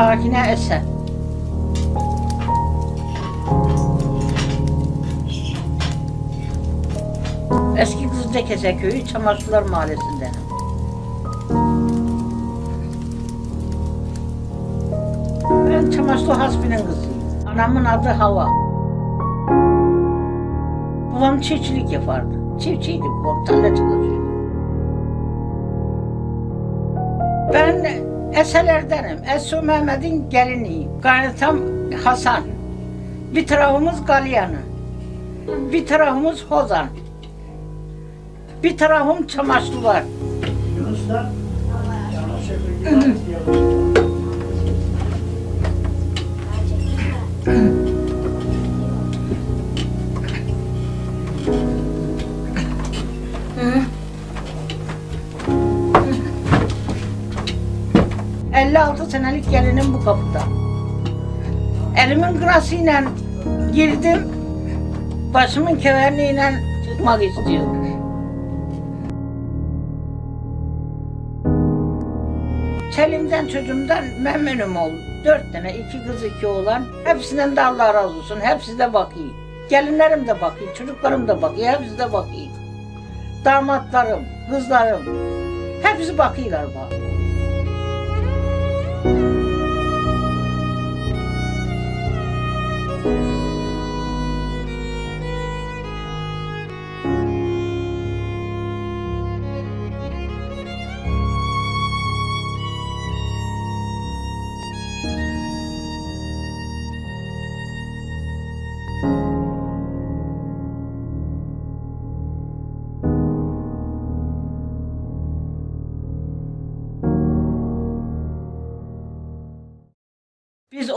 Sakine Esen. Eski Kızılcakese köyü Çamaşırlar Mahallesi'nde. Ben Çamaşırlı Hasbi'nin kızıyım. Anamın adı Hava. Babam çiftçilik yapardı. Çiftçiydi babam, tarla çalışıyordu. Ben Eselerdenim. Esu Mehmet'in geliniyim. Kaynatam Hasan. Bir tarafımız Galyanı. Bir tarafımız Hozan. Bir tarafım Çamaşırlar. Yunuslar Hı. Senelik gelinim bu kapıda. Elimin kırasıyla girdim, başımın keverliğiyle çıkmak istiyorum. Çelimden çocuğumdan memnunum oldum. Dört tane, iki kız, iki oğlan. Hepsinden de Allah razı olsun. Hepsi de bakıyor. Gelinlerim de bakıyor, çocuklarım da bakıyor. Hepsi de bakıyor. Damatlarım, kızlarım. Hepsi bakıyorlar bana.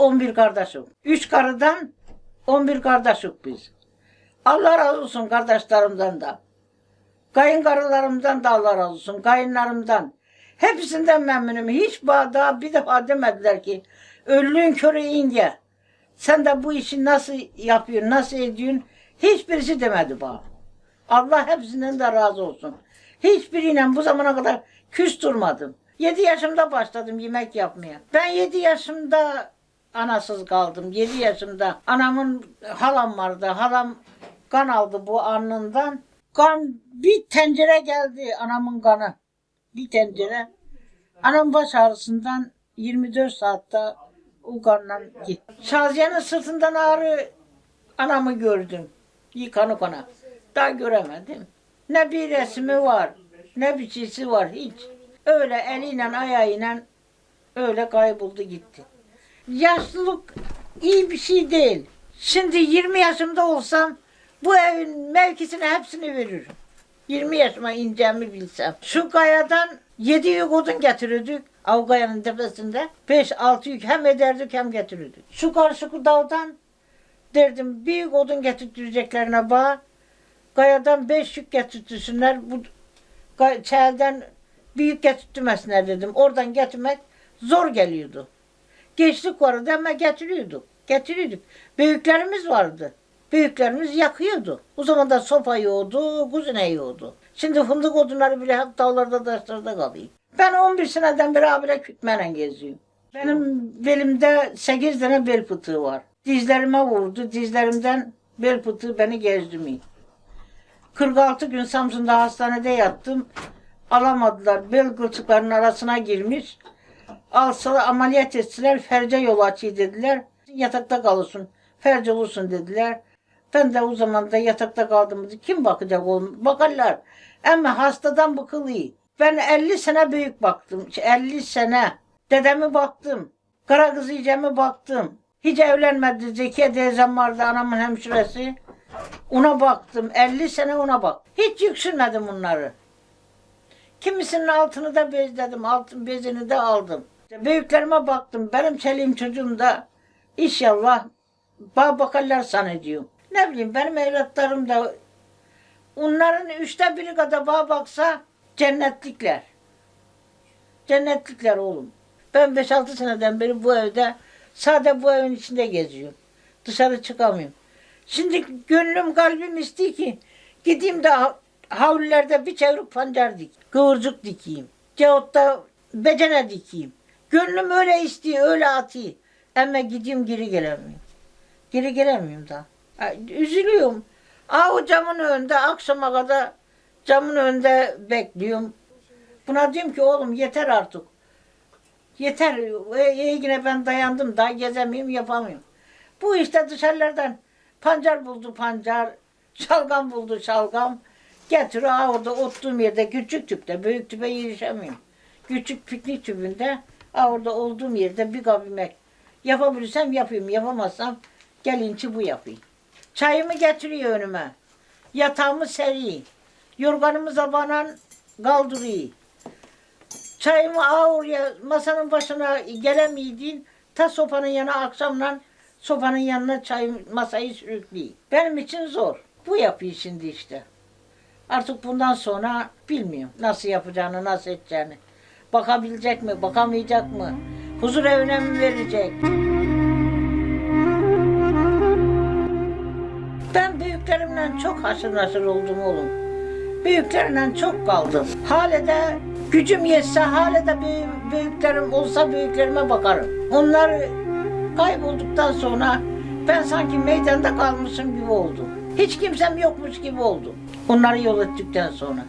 11 kardeşiz. Üç karıdan 11 kardeşiz biz. Allah razı olsun kardeşlerimden de. Kayınkarılarımdan da Allah razı olsun. Kayınlarımdan. Hepsinden memnunum. Hiç bağda bir defa demediler ki ölülüğün körü inge. Sen de bu işi nasıl yapıyorsun, nasıl ediyorsun? Hiçbirisi demedi bana. Allah hepsinden de razı olsun. Hiçbiriyle bu zamana kadar küs durmadım. 7 yaşımda başladım yemek yapmaya. Ben 7 yaşımda anasız kaldım. 7 yaşımda anamın halam vardı. Halam kan aldı bu alnından. Kan bir tencere geldi anamın kanı. Bir tencere. Anam baş ağrısından 24 saatte o kanla gitti. Şaziye'nin sırtından ağrı anamı gördüm. Yıkanı kana. Daha göremedim. Ne bir resmi var, ne bir şeysi var hiç. Öyle eliyle ayağıyla öyle kayboldu gitti. Yaşlılık iyi bir şey değil. Şimdi 20 yaşımda olsam bu evin mevkisini hepsini veririm. 20 yaşıma ineceğimi bilsem. Şu kayadan 7 yük odun getirirdik. Av kayanın tepesinde. 5-6 yük hem ederdik hem getirirdik. Şu karşı dağdan derdim büyük odun getirteceklerine bağ. Kayadan 5 yük getirtirsinler. Bu çelden büyük getirtmesinler dedim. Oradan getirmek zor geliyordu. Geçlik vardı ama getiriyorduk. Getiriyorduk. Büyüklerimiz vardı. Büyüklerimiz yakıyordu. O zaman da sopa yoğdu, kuzine yoğdu. Şimdi fındık odunları bile hep dağlarda taşlarda kalıyor. Ben 11 seneden beri abile kütmeyle geziyorum. Benim belimde 8 tane bel fıtığı var. Dizlerime vurdu. Dizlerimden bel fıtığı beni gezdirmiyor. 46 gün Samsun'da hastanede yattım. Alamadılar. Bel kılçıklarının arasına girmiş. Alsa ameliyat ettiler. Ferce yolu açıyor dediler. Yatakta kalırsın. Ferce olursun dediler. Ben de o zaman da yatakta kaldım. Kim bakacak oğlum? Bakarlar. Ama hastadan bıkılıyor. Ben 50 sene büyük baktım. 50 sene. Dedemi baktım. Kara kız yiyeceğime baktım. Hiç evlenmedi. Zekiye teyzem vardı anamın hemşiresi. Ona baktım. 50 sene ona bak. Hiç yüksünmedim bunları. Kimisinin altını da bezledim. Altın bezini de aldım. Büyüklerime baktım. Benim çeliğim çocuğum da inşallah bağ bakarlar zannediyorum. Ne bileyim benim evlatlarım da onların üçte biri kadar bağ baksa cennetlikler. Cennetlikler oğlum. Ben 5-6 seneden beri bu evde sade bu evin içinde geziyorum. Dışarı çıkamıyorum. Şimdi gönlüm kalbim istiyor ki gideyim de havlilerde bir çevrek pancar dik, kıvırcık dikeyim. Cevap da becene dikeyim. Gönlüm öyle istiyor, öyle atıyor. Ama gidiyorum geri gelemiyorum. Geri gelemiyorum da. Üzülüyorum. Aa o camın önünde akşama kadar camın önünde bekliyorum. Buna diyorum ki oğlum yeter artık. Yeter. E, e, yine ben dayandım daha gezemiyorum yapamıyorum. Bu işte dışarılardan pancar buldu pancar, şalgam buldu şalgam. Getiriyor ha orada oturduğum yerde küçük tüpte, büyük tüpe yetişemiyorum. Küçük piknik tüpünde ha orada olduğum yerde bir kap yemek. Yapabilirsem yapayım, yapamazsam gelince bu yapayım. Çayımı getiriyor önüme. Yatağımı seriyor. Yorganımı zabanan kaldırıyor. Çayımı ağa oraya masanın başına gelemiydin. Ta sopanın yanına akşamdan sopanın yanına çay masayı sürüklüyor. Benim için zor. Bu yapıyor şimdi işte. Artık bundan sonra bilmiyorum nasıl yapacağını, nasıl edeceğini. Bakabilecek mi, bakamayacak mı? Huzur evine mi verecek? Ben büyüklerimle çok haşır neşir oldum oğlum. Büyüklerimle çok kaldım. Hale de gücüm yetse, hale de büyü- büyüklerim olsa büyüklerime bakarım. Onlar kaybolduktan sonra ben sanki meydanda kalmışım gibi oldum. Hiç kimsem yokmuş gibi oldum. Onları yol ettikten sonra.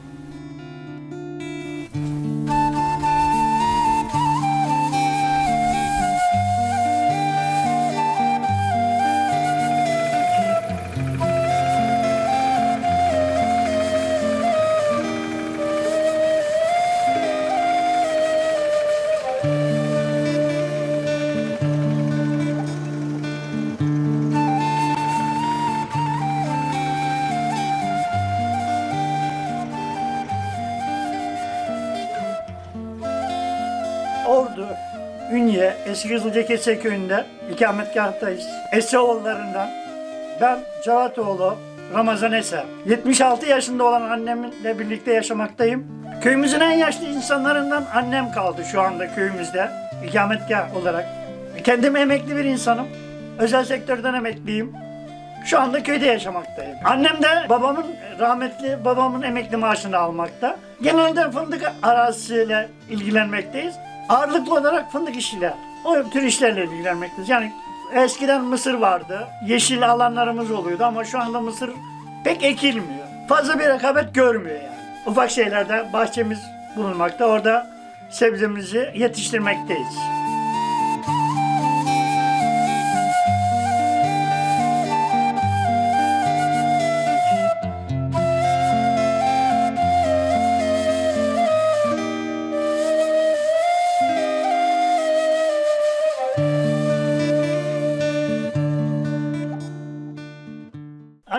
200. Kese köyünde ikametgahtayız. Eseoğullarından ben Cavatoğlu Ramazan Ese. 76 yaşında olan annemle birlikte yaşamaktayım. Köyümüzün en yaşlı insanlarından annem kaldı şu anda köyümüzde ikametgah olarak. Kendim emekli bir insanım. Özel sektörden emekliyim. Şu anda köyde yaşamaktayım. Annem de babamın rahmetli babamın emekli maaşını almakta. Genelde fındık arazisiyle ilgilenmekteyiz. Ağırlıklı olarak fındık işiyle o tür işlerle ilgilenmekteyiz. Yani eskiden mısır vardı, yeşil alanlarımız oluyordu ama şu anda mısır pek ekilmiyor. Fazla bir rekabet görmüyor yani. Ufak şeylerde bahçemiz bulunmakta. Orada sebzemizi yetiştirmekteyiz.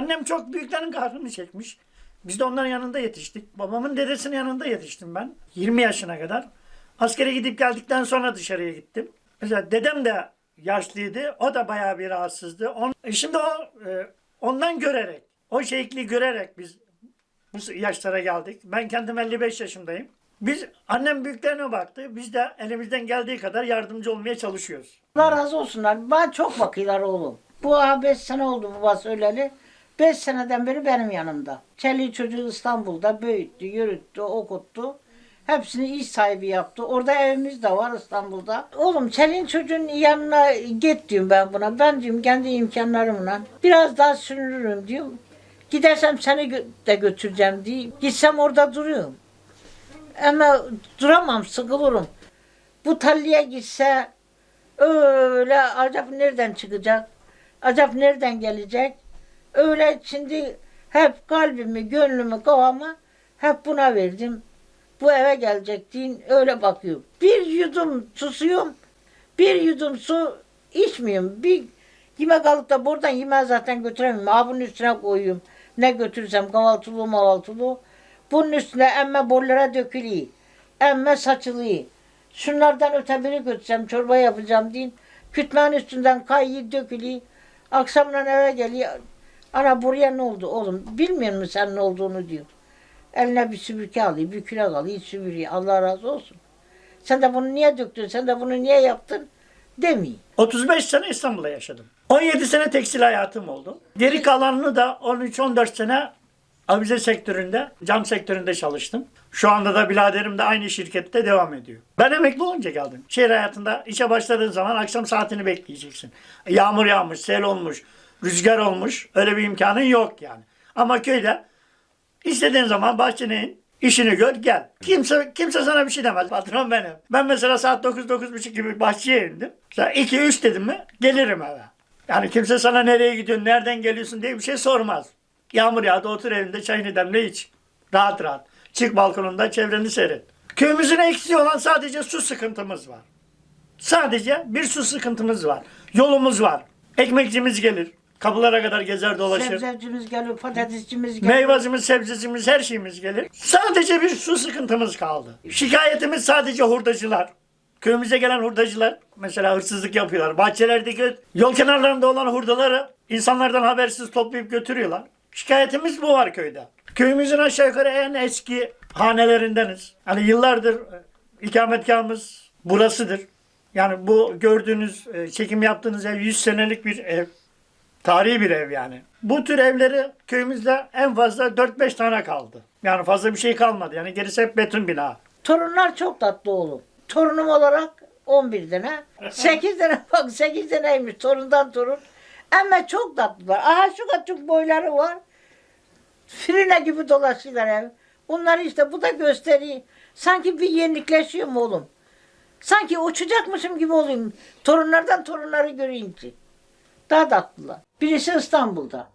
Annem çok büyüklerin kahrını çekmiş. Biz de onların yanında yetiştik. Babamın dedesinin yanında yetiştim ben. 20 yaşına kadar. Askere gidip geldikten sonra dışarıya gittim. Mesela dedem de yaşlıydı. O da bayağı bir rahatsızdı. On, e şimdi o e, ondan görerek, o şekli görerek biz bu yaşlara geldik. Ben kendim 55 yaşındayım. Biz annem büyüklerine baktı. Biz de elimizden geldiği kadar yardımcı olmaya çalışıyoruz. Allah razı olsunlar. Bana çok bakıyorlar oğlum. Bu 5 sene oldu babası öleli. 5 seneden beri benim yanımda. Çeliği çocuğu İstanbul'da büyüttü, yürüttü, okuttu. Hepsini iş sahibi yaptı. Orada evimiz de var İstanbul'da. Oğlum Çelik'in çocuğun yanına git diyorum ben buna. Ben diyorum kendi imkanlarımla biraz daha sürünürüm diyorum. Gidersem seni de götüreceğim diye. Gitsem orada duruyorum. Ama duramam, sıkılırım. Bu talliye gitse öyle acaba nereden çıkacak? Acaba nereden gelecek? Öyle şimdi hep kalbimi, gönlümü, kafamı hep buna verdim. Bu eve gelecek deyin öyle bakıyorum. Bir yudum susuyorum. Bir yudum su içmiyorum. Bir yemek alıp da buradan yemeği zaten götüremiyorum. Ha üstüne koyuyorum. Ne götürsem kahvaltılı mahvaltılı. Bunun üstüne emme bollara dökülüyor. Emme saçılıyor. Şunlardan öte götürsem çorba yapacağım deyin. Kütmenin üstünden kayıyor dökülüyor. Akşamdan eve geliyor. Ana buraya ne oldu oğlum? Bilmiyor musun sen ne olduğunu diyor. Eline bir süpürge alıyor, bir kürek alıyor, süpürüyor. Allah razı olsun. Sen de bunu niye döktün, sen de bunu niye yaptın demiyor. 35 sene İstanbul'da yaşadım. 17 sene tekstil hayatım oldu. Geri kalanını da 13-14 sene Avize sektöründe, cam sektöründe çalıştım. Şu anda da biraderim de aynı şirkette devam ediyor. Ben emekli olunca geldim. Şehir hayatında işe başladığın zaman akşam saatini bekleyeceksin. Yağmur yağmış, sel olmuş, rüzgar olmuş. Öyle bir imkanın yok yani. Ama köyde istediğin zaman bahçene in, işini gör gel. Kimse kimse sana bir şey demez. Patron benim. Ben mesela saat 9-9.30 gibi bahçeye indim. Mesela 2-3 dedim mi gelirim eve. Yani kimse sana nereye gidiyorsun, nereden geliyorsun diye bir şey sormaz. Yağmur yağdı otur evinde çayını demle iç. Rahat rahat. Çık balkonunda çevreni seyret. Köyümüzün eksiği olan sadece su sıkıntımız var. Sadece bir su sıkıntımız var. Yolumuz var. Ekmekçimiz gelir. Kapılara kadar gezer dolaşır. Sebzecimiz geliyor, patatesçimiz geliyor. Meyvacımız, sebzecimiz, her şeyimiz gelir. Sadece bir su sıkıntımız kaldı. Şikayetimiz sadece hurdacılar. Köyümüze gelen hurdacılar mesela hırsızlık yapıyorlar. Bahçelerdeki yol kenarlarında olan hurdaları insanlardan habersiz toplayıp götürüyorlar. Şikayetimiz bu var köyde. Köyümüzün aşağı yukarı en eski hanelerindeniz. Hani yıllardır e, ikametgahımız burasıdır. Yani bu gördüğünüz, e, çekim yaptığınız ev 100 senelik bir ev. Tarihi bir ev yani. Bu tür evleri köyümüzde en fazla 4-5 tane kaldı. Yani fazla bir şey kalmadı. Yani gerisi hep beton bina. Torunlar çok tatlı oğlum. Torunum olarak 11 tane. 8 tane bak 8 taneymiş torundan torun. Ama çok tatlılar. Aha şu kadar boyları var. Frine gibi dolaşıyorlar ev. Bunlar işte bu da gösteriyor. Sanki bir yenilikleşiyorum oğlum. Sanki uçacakmışım gibi olayım. Torunlardan torunları göreyince. Daha tatlılar. Birisi İstanbul'da.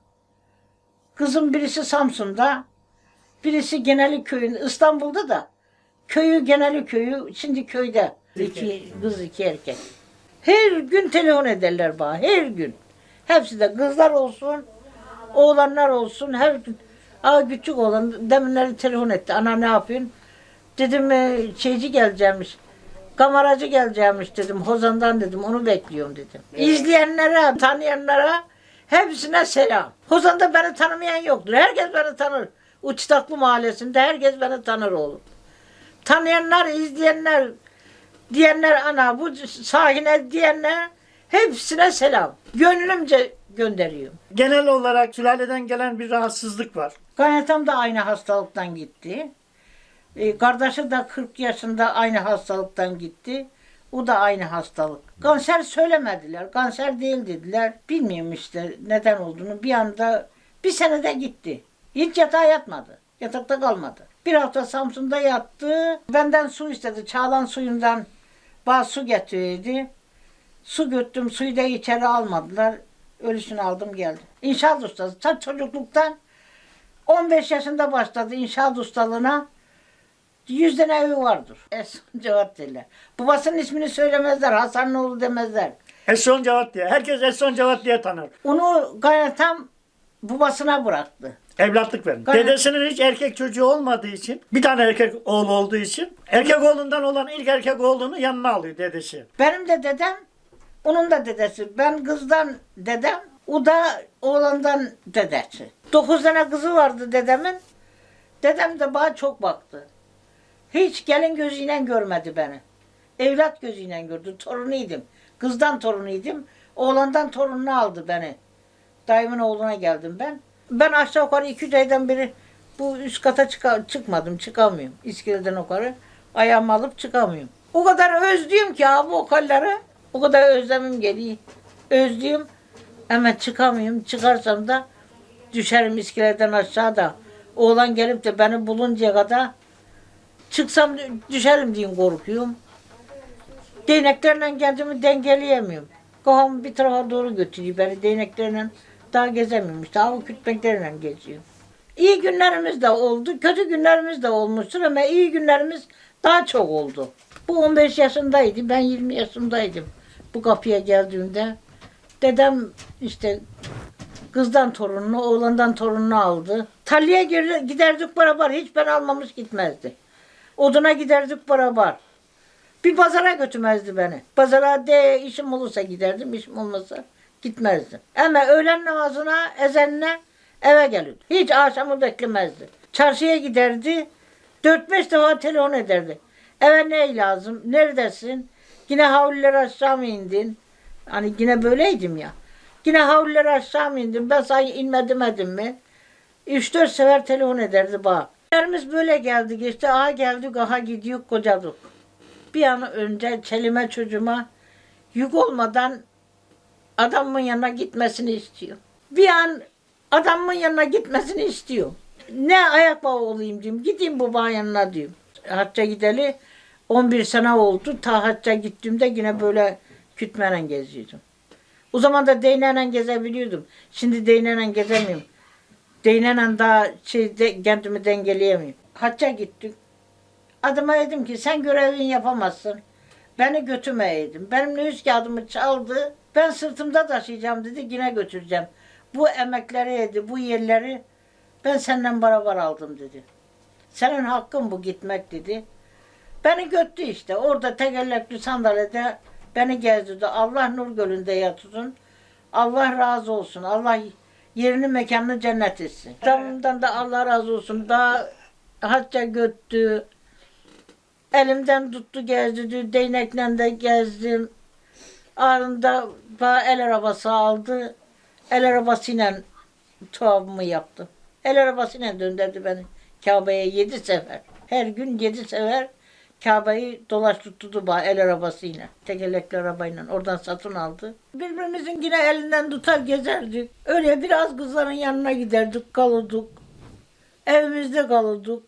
Kızım birisi Samsun'da. Birisi Geneli köyün İstanbul'da da. Köyü Geneli köyü şimdi köyde. İki kız iki erkek. Her gün telefon ederler bana. Her gün. Hepsi de kızlar olsun, oğlanlar olsun her gün. Aa küçük oğlan deminleri telefon etti. Ana ne yapıyorsun? Dedim e, şeyci geleceğimiş. Kameracı geleceğimiş dedim. Hozan'dan dedim. Onu bekliyorum dedim. İzleyenlere, tanıyanlara hepsine selam. Hozan'da beni tanımayan yoktur. Herkes beni tanır. Uçtaklı mahallesinde herkes beni tanır oğlum. Tanıyanlar, izleyenler, diyenler ana bu sahine diyenler hepsine selam. Gönlümce gönderiyorum. Genel olarak sülaleden gelen bir rahatsızlık var. Kaynatam da aynı hastalıktan gitti. E, kardeşi de 40 yaşında aynı hastalıktan gitti. O da aynı hastalık. Kanser söylemediler. Kanser değil dediler. Bilmiyorum işte neden olduğunu. Bir anda bir senede gitti. Hiç yatağa yatmadı. Yatakta kalmadı. Bir hafta Samsun'da yattı. Benden su istedi. Çağlan suyundan bana su getiriyordu. Su götürdüm. Suyu da içeri almadılar. Ölüsünü aldım geldim. İnşaat ustası. Ta çocukluktan 15 yaşında başladı inşaat ustalığına. 100 tane evi vardır. Eson Cevat derler. Babasının ismini söylemezler. Hasanoğlu demezler. Esson Cevat diye. Herkes Esson Cevat diye tanır. Onu kaynatam babasına bıraktı. Evlatlık verin. Gayet- Dedesinin hiç erkek çocuğu olmadığı için, bir tane erkek oğlu olduğu için, erkek oğlundan olan ilk erkek oğlunu yanına alıyor dedesi. Benim de dedem, onun da dedesi. Ben kızdan dedem, o da oğlandan dedesi. Dokuz tane kızı vardı dedemin. Dedem de bana çok baktı. Hiç gelin gözüyle görmedi beni. Evlat gözüyle gördü. Torunuydum. Kızdan torunuydum. Oğlandan torununu aldı beni. Dayımın oğluna geldim ben. Ben aşağı yukarı iki aydan beri bu üst kata çıka- çıkmadım. Çıkamıyorum. İskeleden yukarı. Ayağımı alıp çıkamıyorum. O kadar özlüyorum ki abi o kalları. O kadar özlemim geliyor. Özlüyorum. Hemen çıkamıyorum. Çıkarsam da düşerim iskeleden aşağıda. Oğlan gelip de beni buluncaya kadar çıksam düşerim diye korkuyorum. Değneklerle kendimi dengeleyemiyorum. Kafamı bir tarafa doğru götürüyor beni değneklerle. Daha gezemiyorum işte. Hava kütmeklerle geziyorum. İyi günlerimiz de oldu, kötü günlerimiz de olmuştur ama iyi günlerimiz daha çok oldu. Bu 15 yaşındaydı, ben 20 yaşındaydım bu kapıya geldiğimde. Dedem işte kızdan torununu, oğlandan torununu aldı. Gir- giderdik beraber, hiç ben almamış gitmezdi. Oduna giderdik beraber. Bir pazara götürmezdi beni. Pazara de işim olursa giderdim, işim olmasa gitmezdim. Ama öğlen namazına, ezenine eve gelirdi. Hiç akşamı beklemezdi. Çarşıya giderdi, 4-5 defa telefon ederdi. Eve ne lazım, neredesin? Yine havluları aşağı mı indin? Hani yine böyleydim ya. Yine havluları aşağı mı indin? Ben sana inme demedim mi? Üç dört sefer telefon ederdi bana. Yerimiz böyle geldi geçti. Aha geldik aha gidiyor kocadık. Bir an önce çelime çocuğuma yük olmadan adamın yanına gitmesini istiyor. Bir an adamın yanına gitmesini istiyor. Ne ayak bağı olayım diyeyim. Gideyim babanın yanına diyeyim. Hacca gideli 11 sene oldu. Ta hacca gittiğimde yine böyle kütmeyle geziyordum. O zaman da değneyle gezebiliyordum. Şimdi değneyle gezemiyorum. Değneyle daha şey, de, kendimi dengeleyemiyorum. Hacca gittik. Adıma dedim ki sen görevini yapamazsın. Beni götürmeyeydin. Benim nüfus kağıdımı çaldı. Ben sırtımda taşıyacağım dedi. Yine götüreceğim. Bu emekleri yedi, bu yerleri ben senden beraber aldım dedi. Senin hakkın bu gitmek dedi. Beni götürdü işte. Orada tekerlekli sandalyede beni gezdirdi. Allah Nur Gölü'nde yatsın. Allah razı olsun. Allah yerini mekanını cennet etsin. Adamımdan da Allah razı olsun. Daha hacca götürdü. Elimden tuttu gezdirdi. Değnekle de gezdim. Anında bana el arabası aldı. El arabasıyla tuhafımı yaptım. El arabasıyla döndürdü beni Kabe'ye yedi sefer. Her gün yedi sefer Kabe'yi dolaştırdı bana el arabasıyla. Tekerlekli arabayla. Oradan satın aldı. Birbirimizin yine elinden tutar gezerdik. Öyle biraz kızların yanına giderdik, kalırdık. Evimizde kalırdık.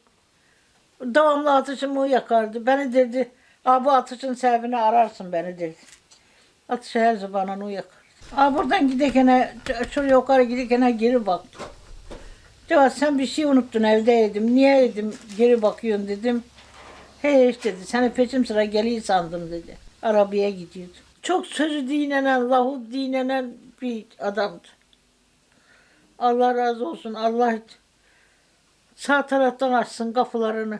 Devamlı atışımı yakardı. Beni dedi, Aa, bu atışın sebebini ararsın beni dedi. Atış her zaman onu yakar. Aa, buradan gidekene, şuraya yukarı gidekene geri baktım. Cevat sen bir şey unuttun evde dedim. Niye dedim geri bakıyorsun dedim. Hiç dedi. Seni peşim sıra geliyor sandım dedi. Arabaya gidiyordu. Çok sözü dinlenen, lahu dinlenen bir adamdı. Allah razı olsun. Allah sağ taraftan açsın kapılarını.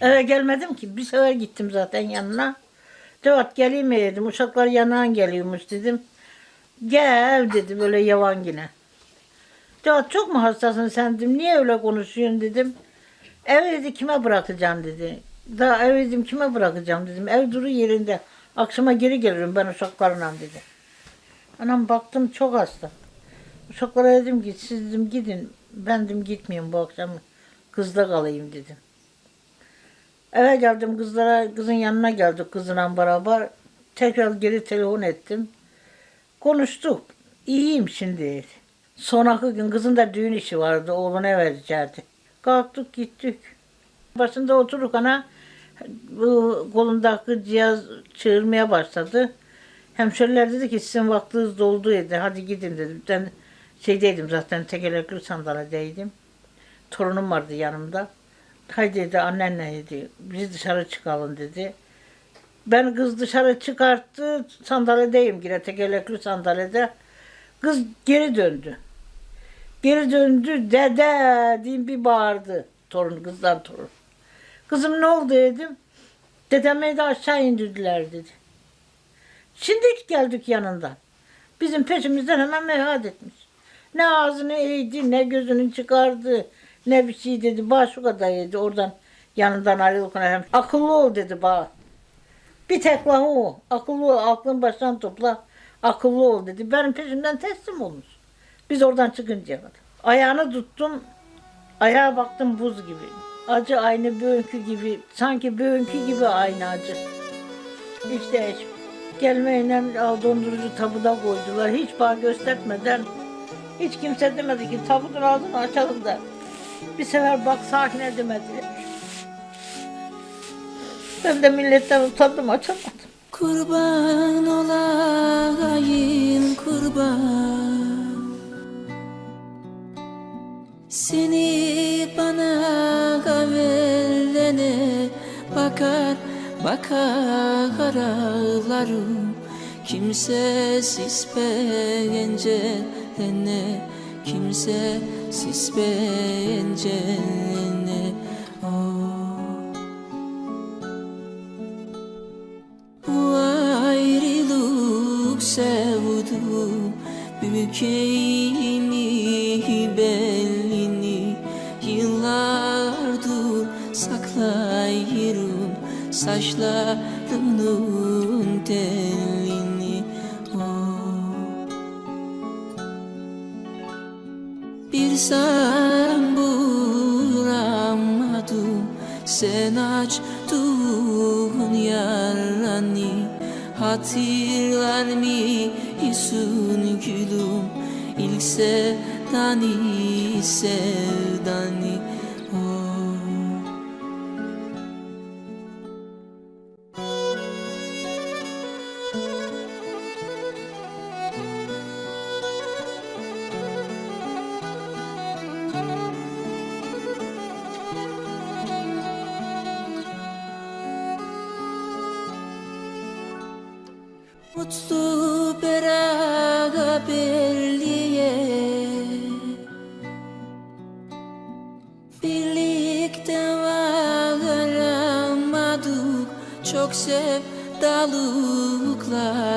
Eve gelmedim ki. Bir sefer gittim zaten yanına. Cevat geleyim mi dedim. Uşaklar yanağın geliyormuş dedim. Gel dedi böyle yavan yine. Ya çok mu hastasın sen dedim. Niye öyle konuşuyorsun dedim. Ev dedi kime bırakacağım dedi. Daha ev dedim kime bırakacağım dedim. Ev duru yerinde. Akşama geri gelirim ben uşaklarla dedi. Anam baktım çok hasta. Uşaklara dedim ki siz dedim gidin. Ben dedim gitmeyeyim bu akşam. Kızla kalayım dedim. Eve geldim kızlara, kızın yanına geldik kızla beraber. Tekrar geri telefon ettim. Konuştuk. İyiyim şimdi. Sonraki gün kızın da düğün işi vardı. Oğluna verecekti. Kalktık gittik. Başında oturduk ana bu kolundaki cihaz çığırmaya başladı. Hemşeriler dedi ki sizin vaktiniz doldu dedi. Hadi gidin dedim. Ben şeydeydim zaten tekerlekli sandalyedeydim. Torunum vardı yanımda. Haydi dedi annenle dedi. Biz dışarı çıkalım dedi. Ben kız dışarı çıkarttı. Sandalyedeyim yine tekerlekli sandalyede. Kız geri döndü. Geri döndü dede diyeyim bir bağırdı. Torun kızdan torun. Kızım ne oldu dedim. Dedemi de aşağı indirdiler dedi. Şimdi geldik yanından. Bizim peşimizden hemen meyhat etmiş. Ne ağzını eğdi, ne gözünü çıkardı, ne bir şey dedi. Bağ şu kadar yedi oradan yanından ayrılırken hem akıllı ol dedi bağ. Bir tek lafı o. Akıllı ol, aklın baştan topla. Akıllı ol dedi. Benim peşimden teslim olmuş. Biz oradan çıkıncaya kadar. Ayağını tuttum. Ayağa baktım buz gibi. Acı aynı böğünkü gibi. Sanki böğünkü gibi aynı acı. Değişmiyor. Gelmeyle al dondurucu tabuda koydular. Hiç bağ göstermeden hiç kimse demedi ki tabutun ağzını açalım da. Bir sefer bak sakine demedi. Ben de milletten utandım açamadım. Kurban olayım kurban bakar bakar ağlarım Kimsesiz pencerene Kimsesiz pencerene oh. Bu ayrılık sevdum Bükeyimi kaşlarının telini. Ah. Oh. Bilsem bulamadım sen açtın yaranı. Hatırlar mısın gülüm? İlk sevdani sevdani. Mutlu beraberliğe Birlikte varamadık Çok sevdalıklar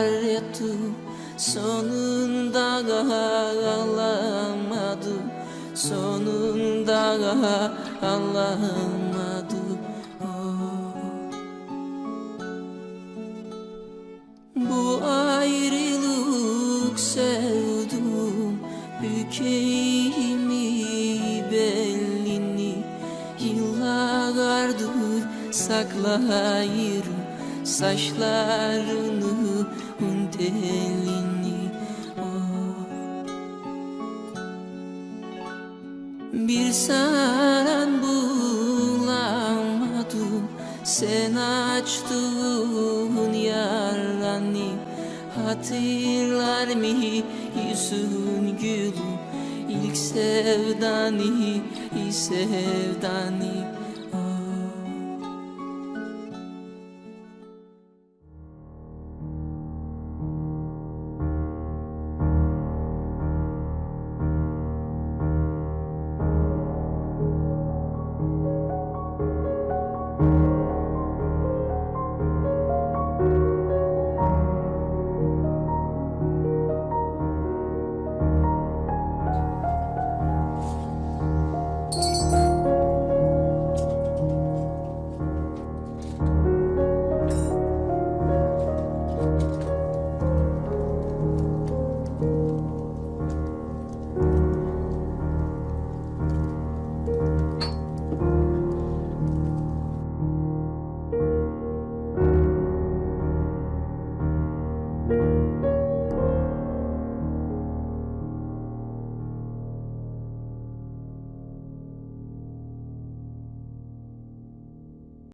ettik Sonunda ağlamadık Sonunda ağlamadık saklayırım Saçlarını telini. Oh. Bir saran bulamadım Sen açtın yaranı. Hatırlar mı yüzün gülüm İlk sevdani sevdani